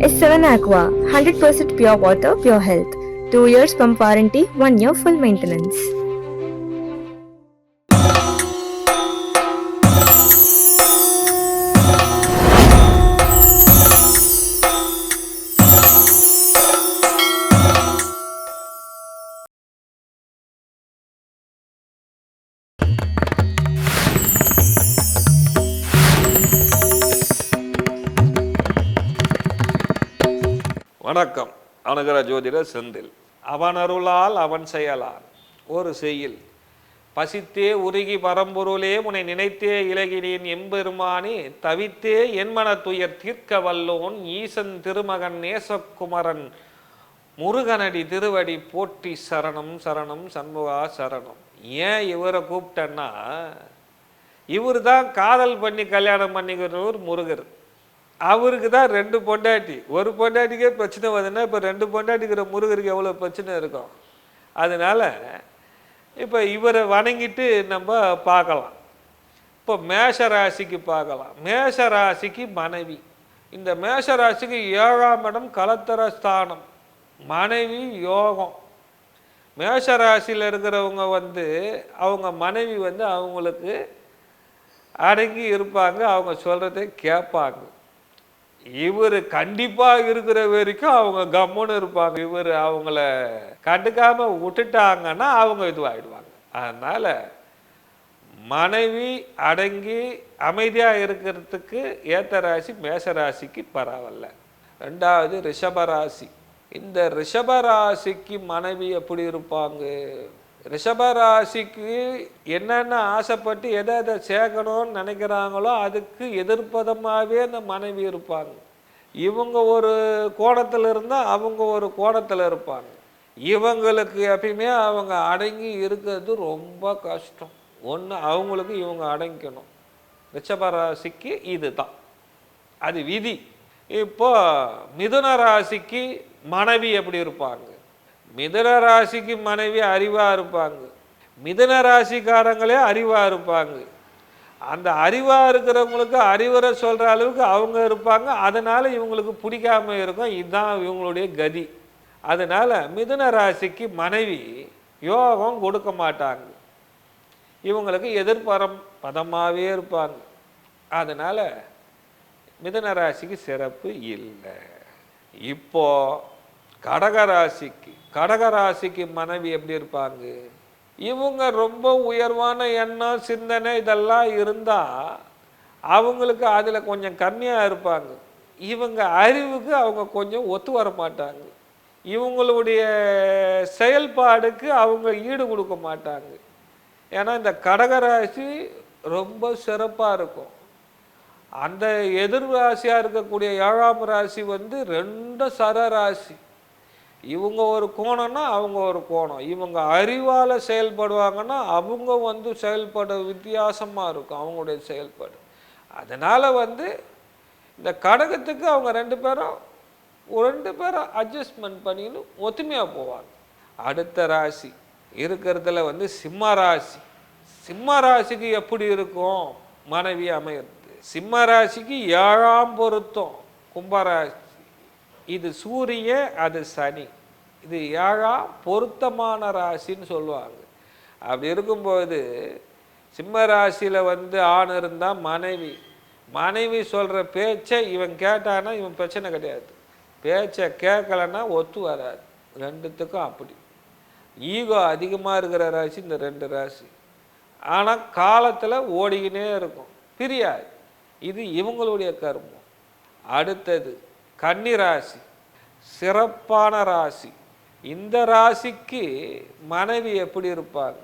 S7 Aqua, 100% pure water, pure health. 2 years pump warranty, 1 year full maintenance. வணக்கம். அனுகர ஜோதிட செந்தில். அவனருளால் அவன் செயலான். ஒரு செய்யில் பசித்தே உருகி பரம்பொருளே உன்னை நினைத்தே இலகினேன் எம்பெருமானே தவித்தே என் துயர் தீர்க்க வல்லோன் ஈசன் திருமகன் நேசகுமரன் முருகனடி திருவடி போற்றி சரணம் சரணம் சண்முகா சரணம். ஏன் இவரை கூப்பிட்டேன்னா இவர் தான் காதல் பண்ணி கல்யாணம் பண்ணிக்கிறவர் முருகர். அவருக்கு தான் ரெண்டு பொண்டாட்டி. ஒரு பொண்டாட்டிக்கே பிரச்சனை வருதுன்னா இப்போ ரெண்டு பொண்டாட்டிக்கிற முருகருக்கு எவ்வளோ பிரச்சனை இருக்கும்? அதனால இப்போ இவரை வணங்கிட்டு நம்ம பார்க்கலாம். இப்போ மேஷ ராசிக்கு பார்க்கலாம். மேஷ ராசிக்கு மனைவி. இந்த மேஷ ராசிக்கு ஏழாம் இடம் கலத்தர ஸ்தானம். மனைவி யோகம். மேஷ ராசியில் இருக்கிறவங்க வந்து அவங்க மனைவி வந்து அவங்களுக்கு அடங்கி இருப்பாங்க. அவங்க சொல்கிறத கேட்பாங்க. இவர் கண்டிப்பாக இருக்கிற வரைக்கும் அவங்க கம்முன்னு இருப்பாங்க. இவர் அவங்கள கண்டுக்காம விட்டுட்டாங்கன்னா அவங்க இதுவாகிடுவாங்க அதனால் மனைவி அடங்கி அமைதியாக இருக்கிறதுக்கு ஏத்த ராசி மேஷ ராசிக்கு பரவாயில்ல. ரெண்டாவது ரிஷபராசி இந்த ரிஷபராசிக்கு மனைவி எப்படி இருப்பாங்க? ரிஷபராசிக்கு என்னென்ன ஆசைப்பட்டு எதை எதை சேர்க்கணும்னு நினைக்கிறாங்களோ அதுக்கு எதிர்ப்பதமாகவே அந்த மனைவி இருப்பாங்க. இவங்க ஒரு கோணத்தில் இருந்தால் அவங்க ஒரு கோணத்தில் இருப்பாங்க. இவங்களுக்கு எப்பயுமே அவங்க அடங்கி இருக்கிறது ரொம்ப கஷ்டம். ஒன்று அவங்களுக்கு இவங்க அடங்கிக்கணும். ரிஷபராசிக்கு இதுதான். அது விதி. இப்போ மிதுன ராசிக்கு மனைவி எப்படி இருப்பாங்க? மிதுன ராசிக்கு மனைவி அறிவாக இருப்பாங்க. மிதுன ராசிக்காரங்களே அறிவாக இருப்பாங்க. அந்த அறிவாக இருக்கிறவங்களுக்கு அறிவுரை சொல்கிற அளவுக்கு அவங்க இருப்பாங்க. அதனால் இவங்களுக்கு பிடிக்காம இருக்கும். இதுதான் இவங்களுடைய கதி. அதனால் மிதுன ராசிக்கு மனைவி யோகம் கொடுக்க மாட்டாங்க. இவங்களுக்கு எதிர்பரம் பதமாகவே இருப்பாங்க. அதனால் மிதுன ராசிக்கு சிறப்பு இல்லை. இப்போது கடகராசிக்கு கடகராசிக்கு மனைவி எப்படி இருப்பாங்க? இவங்க ரொம்ப உயர்வான எண்ணம் சிந்தனை இதெல்லாம் இருந்தால் அவங்களுக்கு அதில் கொஞ்சம் கம்மியாக இருப்பாங்க. இவங்க அறிவுக்கு அவங்க கொஞ்சம் ஒத்து வர மாட்டாங்க. இவங்களுடைய செயல்பாடுக்கு அவங்க ஈடு கொடுக்க மாட்டாங்க. ஏன்னா இந்த கடகராசி ரொம்ப சிறப்பாக இருக்கும். அந்த எதிர் ராசியாக இருக்கக்கூடிய ஏழாம் ராசி வந்து ரெண்டும் சர ராசி. இவங்க ஒரு கோணம்னா அவங்க ஒரு கோணம். இவங்க அறிவால் செயல்படுவாங்கன்னா அவங்க வந்து செயல்பட வித்தியாசமாக இருக்கும் அவங்களுடைய செயல்பாடு. அதனால் வந்து இந்த கடகத்துக்கு அவங்க ரெண்டு பேரும் ரெண்டு பேரும் அட்ஜஸ்ட்மெண்ட் பண்ணின்னு ஒத்துமையாக போவாங்க. அடுத்த ராசி இருக்கிறதுல வந்து சிம்ம ராசி. சிம்ம ராசிக்கு எப்படி இருக்கும்? மனைவி அமையிறது. சிம்ம ராசிக்கு ஏழாம் பொருத்தம். கும்பராசி இது சூரிய அது சனி. இது ஏழா பொருத்தமான ராசின்னு சொல்லுவாங்க. அப்படி இருக்கும்போது சிம்ம ராசியில் வந்து ஆண் இருந்தால் மனைவி. மனைவி சொல்கிற பேச்சை இவன் கேட்டானா இவன் பிரச்சனை கிடையாது. பேச்சை கேட்கலன்னா ஒத்து வராது. ரெண்டுத்துக்கும் அப்படி. ஈகோ அதிகமாக இருக்கிற ராசி இந்த ரெண்டு ராசி. ஆனால் காலத்தில் ஓடிக்கினே இருக்கும். பிரியாது. இது இவங்களுடைய கர்மம். அடுத்தது கன்னி ராசி. சிறப்பான ராசி. இந்த ராசிக்கு மனைவி எப்படி இருப்பாங்க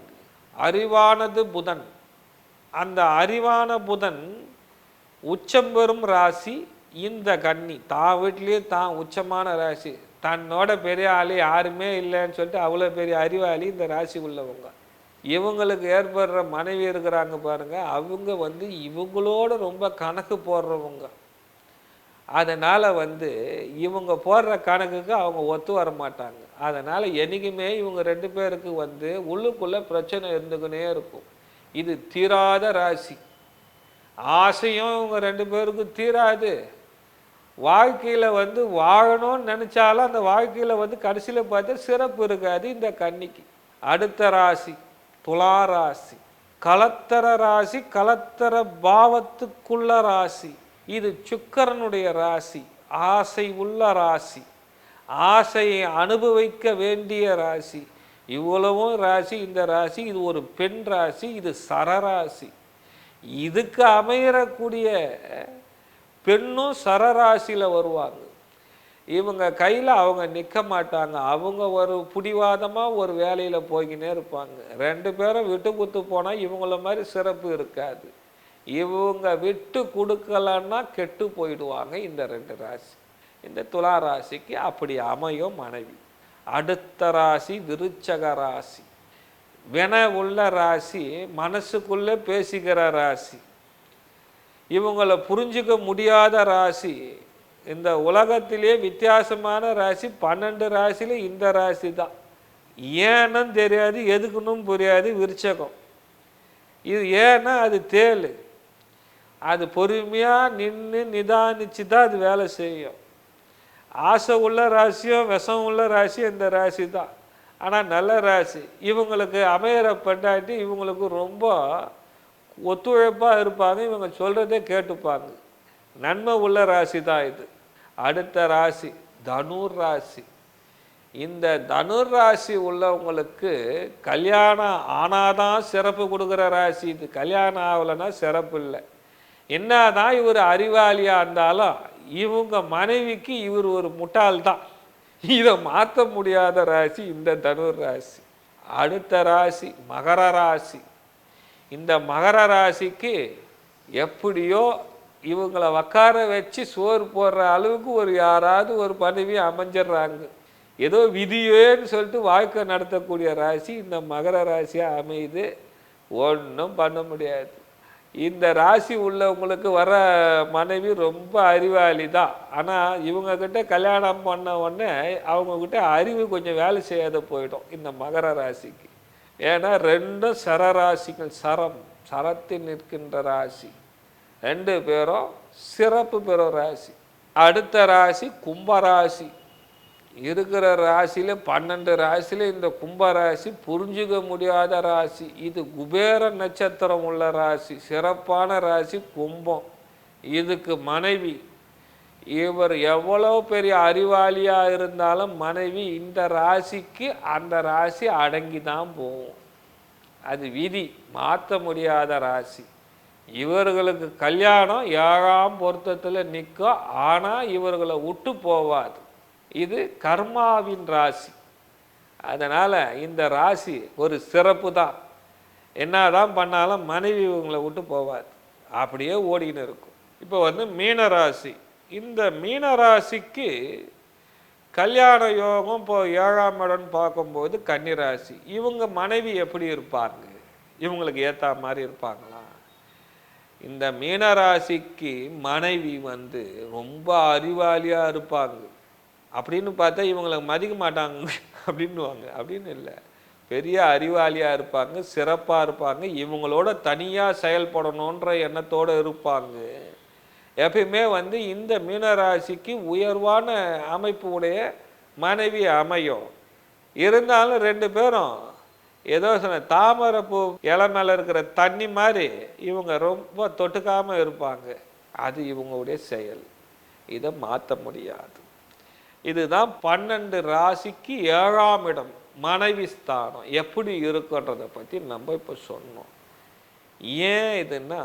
அறிவானது புதன். அந்த அறிவான புதன் உச்சம் பெறும் ராசி இந்த கன்னி. தான் வீட்லேயே தான் உச்சமான ராசி. தன்னோட பெரிய ஆள் யாருமே இல்லைன்னு சொல்லிட்டு அவ்வளோ பெரிய அறிவாளி இந்த ராசி உள்ளவங்க. இவங்களுக்கு ஏற்படுற மனைவி இருக்கிறாங்க பாருங்கள் அவங்க வந்து இவங்களோட ரொம்ப கணக்கு போடுறவங்க. அதனால் வந்து இவங்க போடுற கணக்குக்கு அவங்க ஒத்து வர மாட்டாங்க. அதனால் என்றைக்குமே இவங்க ரெண்டு பேருக்கு வந்து உள்ளுக்குள்ளே பிரச்சனை இருந்துக்கினே இருக்கும். இது தீராத ராசி. ஆசையும் இவங்க ரெண்டு பேருக்கும் தீராது. வாழ்க்கையில் வந்து வாழணும்னு நினச்சாலும் அந்த வாழ்க்கையில் வந்து கடைசியில் பார்த்தா சிறப்பு இருக்காது இந்த கன்னிக்கு. அடுத்த ராசி துலா ராசி. கலத்தர ராசி கலத்தர பாவத்துக்குள்ள ராசி. இது சுக்கரனுடைய ராசி ஆசை உள்ள ராசி ஆசையை அனுபவிக்க வேண்டிய ராசி. இவ்வளவும் ராசி இந்த ராசி இது ஒரு பெண் ராசி இது சரராசி இதுக்கு அமையறக்கூடிய பெண்ணும் சரராசியில் வருவாங்க. இவங்க கையில் அவங்க நிற்க மாட்டாங்க. அவங்க ஒரு பிடிவாதமாக ஒரு வேலையில் போய்கினே இருப்பாங்க. ரெண்டு பேரும் விட்டு குத்து போனால் இவங்கள மாதிரி சிறப்பு இருக்காது. இவங்க விட்டு கொடுக்கலன்னா கெட்டு போயிடுவாங்க இந்த ரெண்டு ராசி. இந்த துலா ராசிக்கு அப்படி அமையும் மனைவி. அடுத்த ராசி விருச்சக ராசி. வின உள்ள ராசி மனசுக்குள்ளே பேசிக்கிற ராசி. இவங்களை புரிஞ்சுக்க முடியாத ராசி. இந்த உலகத்திலே வித்தியாசமான ராசி பன்னெண்டு ராசியில் இந்த ராசி தான். ஏன்னு தெரியாது எதுக்குன்னு புரியாது விருச்சகம். இது ஏன்னா அது தேள். அது பொறுமையாக நின்று நிதானிச்சு தான் அது வேலை செய்யும். ஆசை உள்ள ராசியும் விஷம் உள்ள ராசியும் இந்த ராசி தான் ஆனால் நல்ல ராசி. இவங்களுக்கு அமையிற பெண்டாட்டி இவங்களுக்கு ரொம்ப ஒத்துழைப்பாக இருப்பாங்க. இவங்க சொல்கிறதே கேட்டுப்பாங்க. நன்மை உள்ள ராசி தான் இது. அடுத்த ராசி தனுர் ராசி. இந்த தனுர் ராசி உள்ளவங்களுக்கு கல்யாணம் ஆனாதான் சிறப்பு கொடுக்குற ராசி. இது கல்யாணம் ஆகலைன்னா சிறப்பு இல்லை என்னதான் இவர் அறிவாளியாக இருந்தாலும் இவங்க மனைவிக்கு இவர் ஒரு முட்டாள் தான் இதை மாற்ற முடியாத ராசி இந்த தனுர் ராசி. அடுத்த ராசி மகர ராசி. இந்த மகர ராசிக்கு எப்படியோ இவங்களை உக்கார வச்சு சோறு போடுற அளவுக்கு ஒரு யாராவது ஒரு பதவி அமைஞ்சிடுறாங்க. ஏதோ விதியேன்னு சொல்லிட்டு வாழ்க்கை நடத்தக்கூடிய ராசி இந்த மகர ராசியாக அமையுது. ஒன்றும் பண்ண முடியாது. இந்த ராசி உள்ளவங்களுக்கு வர மனைவி ரொம்ப அறிவாளி தான் ஆனால் இவங்கக்கிட்ட கல்யாணம் பண்ண உடனே அவங்கக்கிட்ட அறிவு கொஞ்சம் வேலை செய்யாத போயிடும் இந்த மகர ராசிக்கு. ஏன்னா ரெண்டும் சரராசிகள் சரம் சரத்தில் நிற்கின்ற ராசி. ரெண்டு பேரும் சிறப்பு பெறும் ராசி. அடுத்த ராசி கும்பராசி இருக்கிற ராசியில் பன்னெண்டு ராசியில் இந்த கும்பராசி புரிஞ்சுக்க முடியாத ராசி. இது குபேர நட்சத்திரம் உள்ள ராசி. சிறப்பான ராசி கும்பம். இதுக்கு மனைவி. இவர் எவ்வளோ பெரிய அறிவாளியாக இருந்தாலும் மனைவி இந்த ராசிக்கு அந்த ராசி அடங்கி தான் போகும். அது விதி. மாற்ற முடியாத ராசி. இவர்களுக்கு கல்யாணம் ஏழாம் பொருத்தத்தில் நிற்கும் ஆனால் இவர்களை விட்டு போவாது. இது கர்மாவின் ராசி. அதனால் இந்த ராசி ஒரு சிறப்பு தான். என்னதான் பண்ணாலும் மனைவி இவங்களை விட்டு போவாது. அப்படியே ஓடின்னு இருக்கும். இப்போ வந்து மீனராசி இந்த மீனராசிக்கு கல்யாண யோகம் இப்போ ஏழாம் இடம் பார்க்கும்போது கன்னிராசி இவங்க மனைவி எப்படி இருப்பாங்க? இவங்களுக்கு ஏற்ற மாதிரி இருப்பாங்களா? இந்த மீனராசிக்கு மனைவி வந்து ரொம்ப அறிவாளியாக இருப்பாங்க. அப்படின்னு பார்த்தா இவங்களை மதிக்க மாட்டாங்க அப்படின்னுவாங்க. அப்படின்னு இல்லை. பெரிய அறிவாளியாக இருப்பாங்க சிறப்பாக இருப்பாங்க இவங்களோட தனியாக செயல்படணுன்ற எண்ணத்தோடு இருப்பாங்க. எப்பயுமே வந்து இந்த மீனராசிக்கு உயர்வான அமைப்பு உடைய மனைவி அமையும். இருந்தாலும் ரெண்டு பேரும் ஏதோ சொன்ன தாமரைப்பூ இலை மேலே இருக்கிற தண்ணி மாதிரி இவங்க ரொம்ப தொட்டுக்காமல் இருப்பாங்க. அது இவங்களுடைய செயல். இதை மாற்ற முடியாது. இதுதான் பன்னெண்டு ராசிக்கு ஏழாம் இடம் மனைவி ஸ்தானம். எப்படி இருக்குன்றதை பற்றி நம்ம இப்போ சொன்னோம். ஏன் இதுன்னா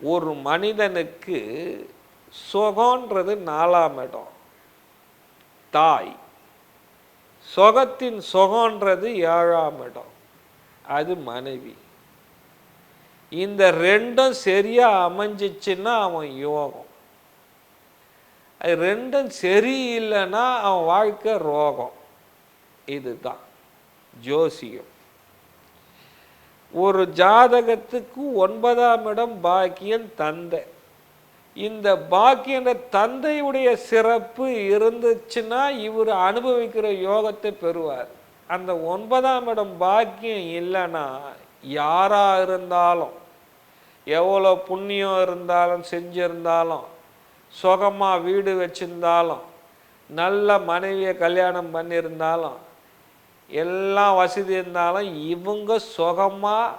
ஒரு மனிதனுக்கு சுகன்றது நாலாம் இடம். தாய். சொகத்தின் சுகன்றது ஏழாம் இடம். அது மனைவி. இந்த ரெண்டும் சரியாக அமைஞ்சிச்சுன்னா அவன் யோகம். ரெண்டும் சரியில்லைன்னா அவன் வாழ்க்கை ரோகம். இதுதான். ஜோசியம். ஒரு ஜாதகத்துக்கு ஒன்பதாம் இடம் பாக்கியம் தந்தை. இந்த பாக்கியன்ற தந்தையுடைய சிறப்பு இருந்துச்சுன்னா இவர் அனுபவிக்கிற யோகத்தை பெறுவார். அந்த ஒன்பதாம் இடம் பாக்கியம் இல்லைன்னா யாராக இருந்தாலும் எவ்வளோ புண்ணியம் இருந்தாலும் செஞ்சிருந்தாலும் சுகமாக வீடு வச்சிருந்தாலும் நல்ல மனைவியை கல்யாணம் பண்ணியிருந்தாலும் எல்லாம் வசதி இருந்தாலும் இவங்க சுகமாக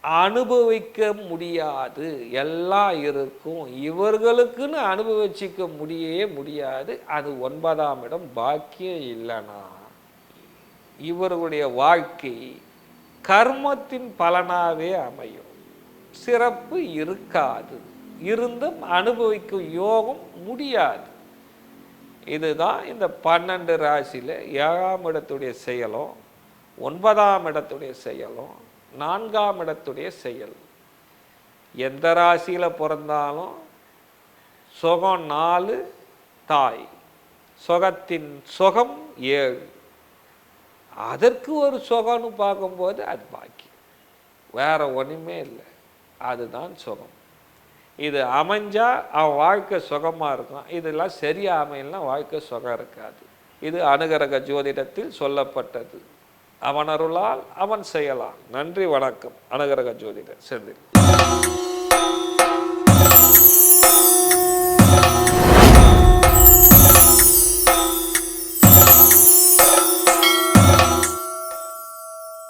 அனுபவிக்க முடியாது. எல்லாம் இருக்கும். இவர்களுக்குன்னு அனுபவிச்சிக்க முடியவே முடியாது. அது ஒன்பதாம் இடம். பாக்கியம் இல்லைனா இவர்களுடைய வாழ்க்கை கர்மத்தின் பலனாகவே அமையும். சிறப்பு இருக்காது. இருந்தும் அனுபவிக்கும் யோகம் முடியாது. இதுதான் இந்த பன்னெண்டு ராசியில் ஏழாம் இடத்துடைய செயலும் ஒன்பதாம் இடத்துடைய செயலும் நான்காம் இடத்துடைய செயல். எந்த ராசியில் பிறந்தாலும் சுகம் நாலு தாய். சுகத்தின் சுகம் ஏழு. அதற்கு ஒரு சுகம்னு பார்க்கும்போது அது பாக்கி. வேற ஒன்றுமே இல்லை. அதுதான் சுகம். இது அமைஞ்சால் அவன் வாழ்க்கை சுகமாக இருக்கும். இதெல்லாம் சரியாக அமையலாம் வாழ்க்கை சுகம் இருக்காது. இது அனுகரக ஜோதிடத்தில் சொல்லப்பட்டது. அவனருளால் அவன் செய்யலாம். நன்றி வணக்கம். அனுகரக ஜோதிடர் செந்தில்.